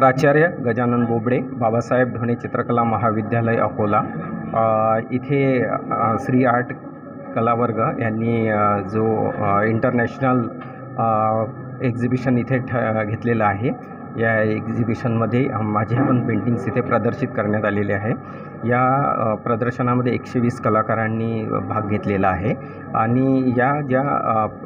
प्राचार्य गजानन बोबडे बाबासाहेब ढोणे चित्रकला महाविद्यालय अकोला. इथे श्री आर्ट कलावर्ग यांनी जो इंटरनॅशनल एक्झिबिशन इथे ठ घेतलेलं आहे. या एक्झिबिशनमध्ये माझे पण पेंटिंग्स इथे प्रदर्शित करण्यात आलेले आहे. या प्रदर्शनामध्ये एकशे वीस कलाकारांनी भाग घेतलेला आहे. आणि या ज्या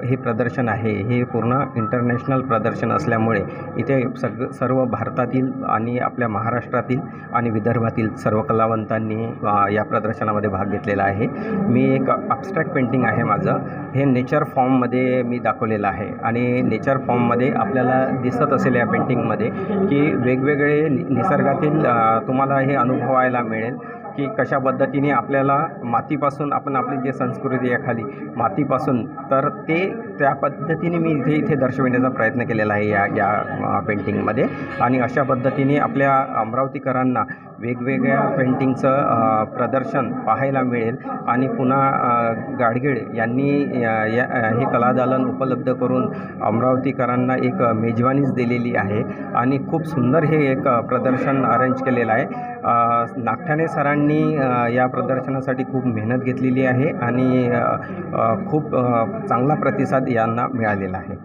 हे प्रदर्शन आहे हे पूर्ण इंटरनॅशनल प्रदर्शन असल्यामुळे इथे सग सर्व भारतातील आणि आपल्या महाराष्ट्रातील आणि विदर्भातील सर्व कलावंतांनी या प्रदर्शनामध्ये भाग घेतलेला आहे. मी एक अबस्ट्रॅक्ट पेंटिंग आहे माझं. हे नेचर फॉर्ममध्ये मी दाखवलेलं आहे. आणि नेचर फॉर्ममध्ये आपल्याला दिसत असेल या पेंटिंगमध्ये की वेगवेगळे नि निसर्गातील तुम्हाला हे अनुभवायला मिळेल की कशा पद्धतीने आपल्याला मातीपासून आपण आपली जे संस्कृती आहे खाली मातीपासून तर ते त्या पद्धतीने मी इथे इथे दर्शविण्याचा प्रयत्न केलेला आहे या या पेंटिंगमध्ये आणि अशा पद्धतीने आपल्या अमरावतीकरांना वेगवेगळ्या पेंटिंगचं प्रदर्शन पाहायला मिळेल. आणि पुन्हा गाडगीळ यांनी या हे कलादालन उपलब्ध करून अमरावतीकरांना एक मेजवानीच दिलेली आहे. आणि खूप सुंदर हे एक प्रदर्शन अरेंज केलेलं आहे. नागठाणे सरांनी या प्रदर्शनासाठी खूप मेहनत घेतलेली आहे. आणि खूप चांगला प्रतिसाद यांना मिळालेला आहे.